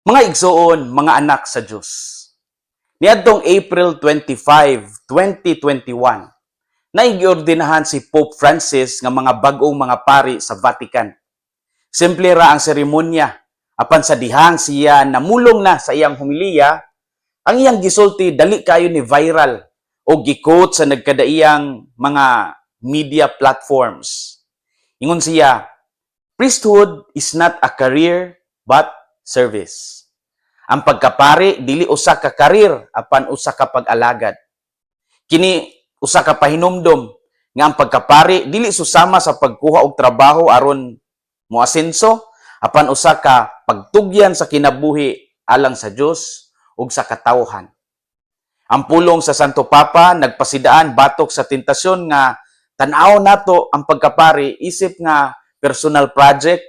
Mga igsoon, mga anak sa Diyos. Niadtong April 25, 2021, naigiordinahan si Pope Francis nga mga bagong mga pari sa Vatican. Simple ra ang seremonya, apan sa dihang siya namulong na sa iyang humiliya, ang iyang gisulti dali kayo ni viral o gikot sa nagkadaiyang mga media platforms. Ingon siya, priesthood is not a career but service. Ang pagkapari dili usa ka karir apan usa ka pag-alagad. Kini usa ka pahinumdom nga ang pagkapari dili susama sa pagkuha og trabaho aron moasenso apan usa ka pagtugyan sa kinabuhi alang sa Dios ug sa katawhan. Ang pulong sa Santo Papa nagpasidaan batok sa tentasyon nga tan-aw nato ang pagkapari isip nga personal project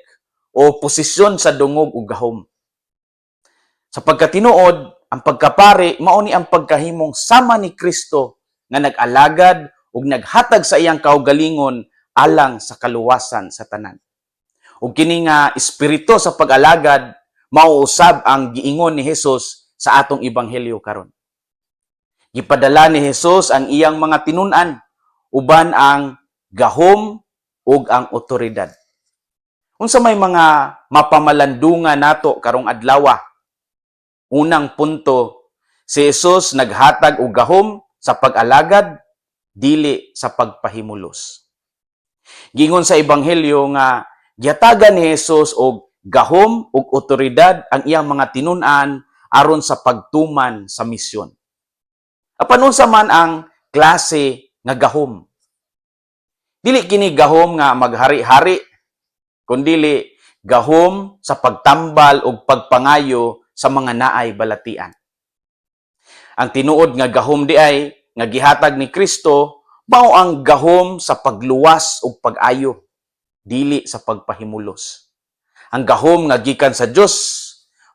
o posisyon sa dungog ug gahom. Sa pagkatinuod, ang pagkapari mao ni ang pagkahimong sama ni Kristo nga nag-alagad ug naghatag sa iyang kaugalingon alang sa kaluwasan sa tanan. Ug kini nga espiritu sa pag-alagad mauusab ang giingon ni Hesus sa atong ebanghelyo karon. Gipadala ni Hesus ang iyang mga tinun-an uban ang gahom ug ang otoridad. Unsa may mga mapamalandungan nato karong adlaw Unang punto, si Jesus naghatag og gahom sa pag-alagad dili sa pagpahimulos. Gingon sa ebanghelyo nga gihatagan ni Jesus og gahom ug otoridad ang iyang mga tinun-an aron sa pagtuman sa misyon. Apan unsa man ang klase nga gahom? Dili kini gahom nga maghari-hari kundili gahom sa pagtambal ug pagpangayo sa mga naay balatian. Ang tinuod nga gahom di ay nga gihatag ni Kristo mao ang gahom sa pagluwas ug pag-ayo dili sa pagpahimulos. Ang gahom nga gikan sa Dios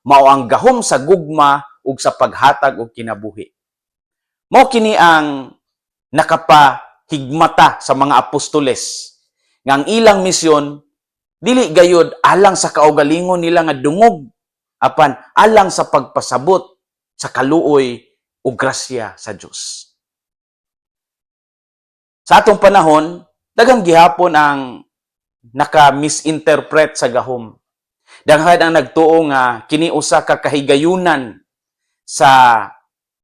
mao ang gahom sa gugma ug sa paghatag og kinabuhi. Mao kini ang nakapahigmata sa mga apostoles nga ang ilang misyon dili gayud alang sa kaugalingon nila nga dungog apan alang sa pagpasabot sa kaluoy o grasya sa Dios. Sa atong panahon, daghang gihapon ang naka-misinterpret sa gahom. Daghan ang nagtuo nga kini usa ka kahigayunan sa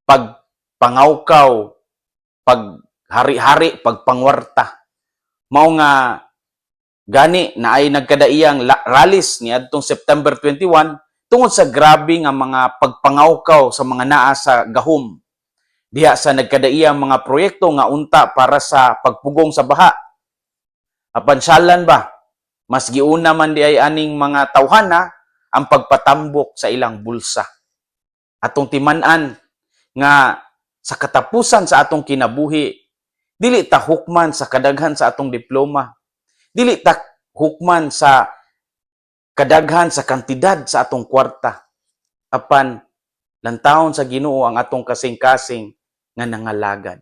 pagpangawkaw, paghari-hari, pagpangwarta. Mao nga gani na ay nagkadaiyang rallies niadtong September 21 tungod sa grabe nga mga pagpangawkaw sa mga naa sa gahom. Diha sa nagkadaiyang mga proyekto nga unta para sa pagpugong sa baha. Apansalan ba? Mas giuna man di ay aning mga tawhana ang pagpatambok sa ilang bulsa. Atong timan-an nga sa katapusan sa atong kinabuhi, dili ta hukman sa kadaghan sa atong diploma. Dili ta hukman sa kadaghan sa kantidad sa atong kwarta. Apan, lantawon sa ginoo ang atong kasing-kasing nga nangalagad.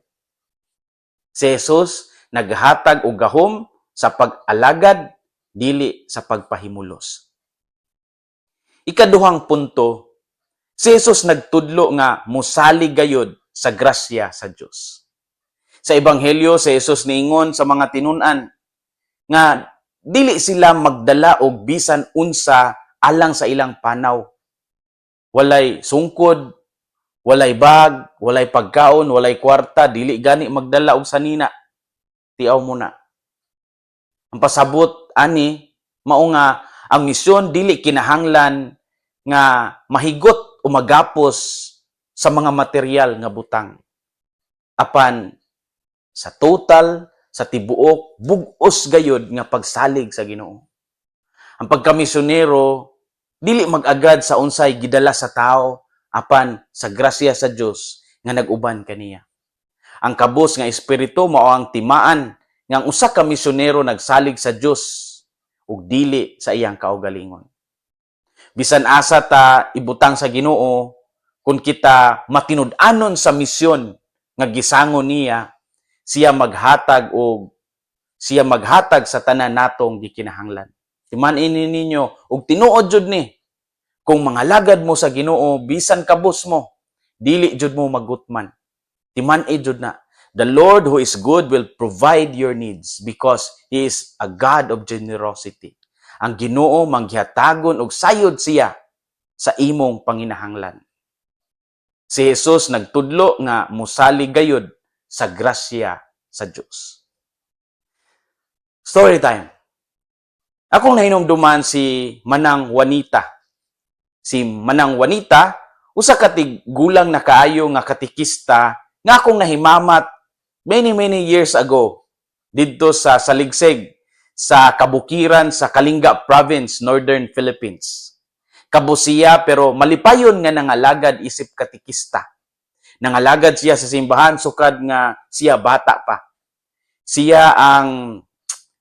Si Jesus naghatag og gahom sa pag-alagad dili sa pagpahimulos. Ikaduhang punto, si Jesus nagtudlo nga musalig gayud sa grasya sa Dios. Sa ebanghelyo si Jesus niingon sa mga tinun-an nga dili sila magdala og bisan unsa alang sa ilang panaw. Walay sungkod, walay bag, walay pagkaon, walay kwarta, dili gani magdala og sanina. Tiaw mo na. Ang pasabot ani mao nga ang misyon dili kinahanglan nga mahigot o magapos sa mga material nga butang. Apan sa total sa tibuok bugos gayud nga pagsalig sa Ginoo. Ang pagkamisyonero dili mag-agad sa unsay gidala sa tao apan sa grasya sa Dios nga nag-uban kaniya. Ang kabos nga espiritu mao ang timaan nga ang usa ka misyonero nagsalig sa Dios ug dili sa iyang kaugalingon. Bisan asa ta ibutang sa Ginoo kung kita matinud-anon sa misyon nga gisangon niya siya maghatag og siya maghatag sa tanan natong gikinahanglan. Timan ini ninyo og tinuod jud ni Kung mga lagad mo sa Ginoo bisan kabus mo, dili jud mo magutman. Timan e jud na. The Lord who is good will provide your needs because He is a God of generosity. Ang Ginoo manghihatagon og sayod siya sa imong panginahanglan. Si Jesus nagtudlo nga musali gayud sa grasya sa Dios. Story time. Akong nahinumduman si Manang Juanita. Si Manang Juanita, usa ka gulang na kaayo nga katikista nga akong nahimamat many many years ago didto sa Saligseg sa kabukiran sa Kalinga Province, Northern Philippines. Kabusiya pero malipayon nga nangalagad isip katikista. Nangalagad siya sa simbahan sukad nga siya bata pa. Siya ang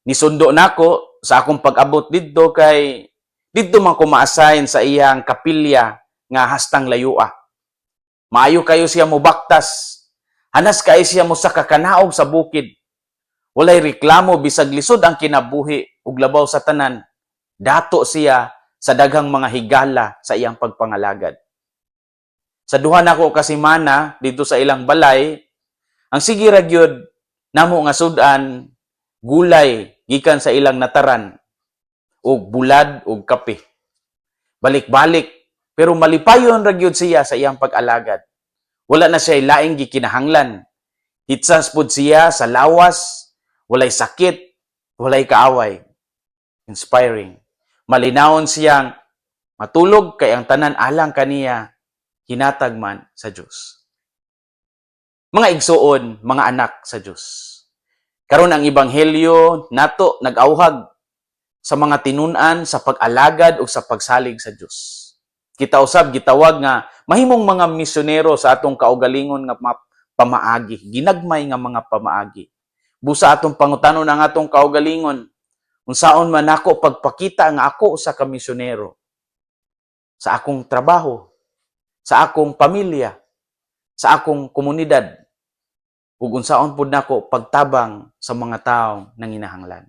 nisundo nako sa akong pag-abot didto kay didto man ko ma-assign sa iyang kapilya nga hastang layua. Maayo kayo siya mobaktas. Hanas kayo siya mo sa kakanaog sa bukid. Walay reklamo bisag lisod ang kinabuhi ug labaw sa tanan. Dato siya sa daghang mga higala sa iyang pagpangalagad. Sa duha nako kasimana dito sa ilang balay, ang sige ra gyud namo nga sudan gulay gikan sa ilang nataran ug bulad ug kape. Balik-balik pero malipayon ra gyud siya sa iyang pag-alagad. Wala na siya laing gikinahanglan. Hitsas pud siya sa lawas, walay sakit, walay kaaway. Inspiring. Malinawon siyang matulog kay ang tanan alang kaniya hinatag man sa Dios. Mga igsuon, mga anak sa Dios. Karon ang ebanghelyo nato nag-awhag sa mga tinunan sa pag-alagad ug sa pagsalig sa Dios. Kita usab gitawag nga mahimong mga misyonero sa atong kaugalingon nga ma- pamaagi, ginagmay nga mga pamaagi. Busa atong pangutanon ang atong kaugalingon unsaon man ako pagpakita nga ako usa ka misyonero sa akong trabaho, sa akong pamilya, sa akong komunidad, ug unsaon pud nako pagtabang sa mga taong nanginahanglan.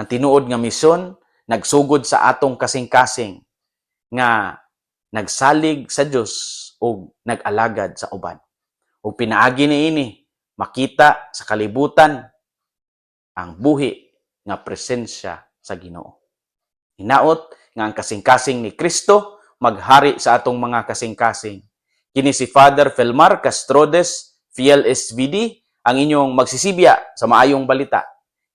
Ang tinuod nga misyon nagsugod sa atong kasing-kasing nga nagsalig sa Dios ug nag-alagad sa uban. Ug pinaagi niini makita sa kalibutan ang buhi nga presensya sa Ginoo. Hinaot nga ang kasing-kasing ni Kristo maghari sa atong mga kasing-kasing. Kini si Father Felmar Castrodes, Fiel SVD, ang inyong magsisibya sa maayong balita.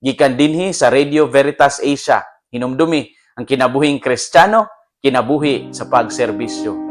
Gikan dinhi sa Radio Veritas Asia, hinumdumi ang kinabuhing Kristiyano, kinabuhi sa pagserbisyo.